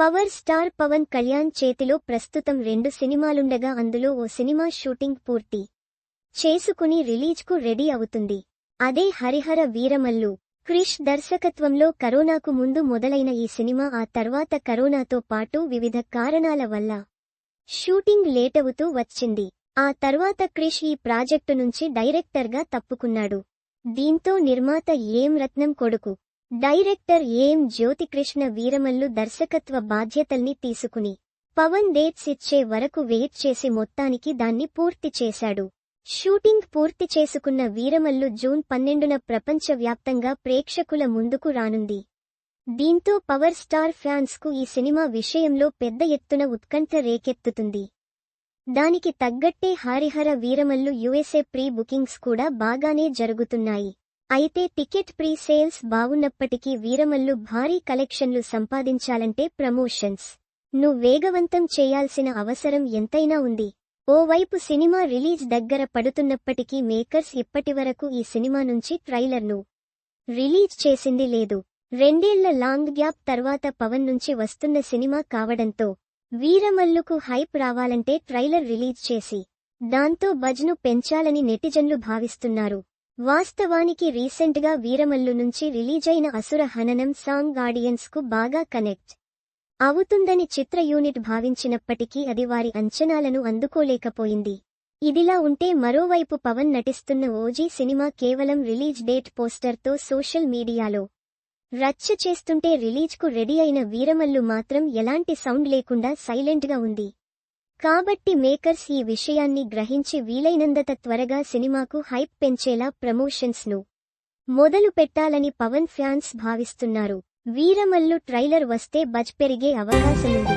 Power star Pawan Kalyan చేతిలో ప్రస్తుతం రెండు సినిమాలుండగా అందులో ఓ సినిమా షూటింగ్ పూర్తి చేసుకుని రిలీజ్కు రెడీ అవుతుంది. అదే హరిహర వీరమల్లు క్రిష్ దర్శకత్వంలో కరోనాకు ముందు మొదలైన ఈ సినిమా ఆ తర్వాత కరోనాతో పాటు వివిధ కారణాల వల్ల షూటింగ్ లేటవుతూ వచ్చింది. ఆ తర్వాత క్రిష్ ఈ ప్రాజెక్టు నుంచి డైరెక్టర్గా తప్పుకున్నాడు. దీంతో నిర్మాత ఏం రత్నం కొడుకు? డైరెక్టర్ ఏం జ్యోతికృష్ణ వీరమల్లు దర్శకత్వ బాధ్యతల్ని తీసుకుని పవన్ డేట్స్ ఇచ్చే వరకు వెయిట్ చేసి మొత్తానికి దాన్ని పూర్తి చేశాడు. షూటింగ్ పూర్తి చేసుకున్న వీరమల్లు జూన్ పన్నెండున ప్రపంచవ్యాప్తంగా ప్రేక్షకుల ముందుకు రానుంది. దీంతో పవర్ స్టార్ ఫ్యాన్స్కు ఈ సినిమా విషయంలో పెద్ద ఎత్తున ఉత్కంఠ రేకెత్తుతుంది. దానికి తగ్గట్టే Harihara Veeramallu USA pre bookings కూడా బాగానే జరుగుతున్నాయి. అయితే టికెట్ ప్రీ సేల్స్ బావున్నప్పటికీ వీరమల్లు భారీ కలెక్షన్లు సంపాదించాలంటే ప్రమోషన్స్. ను వేగవంతం చేయాల్సిన అవసరం ఎంతైనా ఉంది. ఓవైపు సినిమా రిలీజ్ దగ్గర పడుతున్నప్పటికీ మేకర్స్ ఇప్పటివరకు ఈ సినిమా నుంచి ట్రైలర్ను రిలీజ్ చేసింది లేదు. రెండేళ్ళ లాంగ్ గ్యాప్ తర్వాత పవన్ నుంచి వస్తున్న సినిమా కావడంతో వీరమల్లుకు హైప్ రావాలంటే ట్రైలర్ రిలీజ్ చేసి దాంతో బజ్ను పెంచాలని నెటిజన్లు భావిస్తున్నారు. వాస్తవానికి రీసెంట్గా వీరమల్లు నుంచి రిలీజైన అసుర హననం సాంగ్ ఆడియన్స్కు బాగా కనెక్ట్ అవుతుందని చిత్ర యూనిట్ భావించినప్పటికీ అది వారి అంచనాలను అందుకోలేకపోయింది. ఇదిలా ఉంటే మరోవైపు పవన్ నటిస్తున్న ఓజీ సినిమా కేవలం రిలీజ్ డేట్ పోస్టర్తో సోషల్ మీడియాలో రచ్చ చేస్తుంటే రిలీజ్కు రెడీ అయిన వీరమల్లు మాత్రం ఎలాంటి సౌండ్ లేకుండా సైలెంట్గా ఉంది. కాబట్టి మేకర్స్ ఈ విషయాన్ని గ్రహించి వీలైనందత త్వరగా సినిమాకు హైప్ పెంచేలా ప్రమోషన్స్ను మొదలు పెట్టాలని పవన్ ఫ్యాన్స్ భావిస్తున్నారు. వీరమల్లు ట్రైలర్ వస్తే బజ్ పెరిగే అవకాశముంది.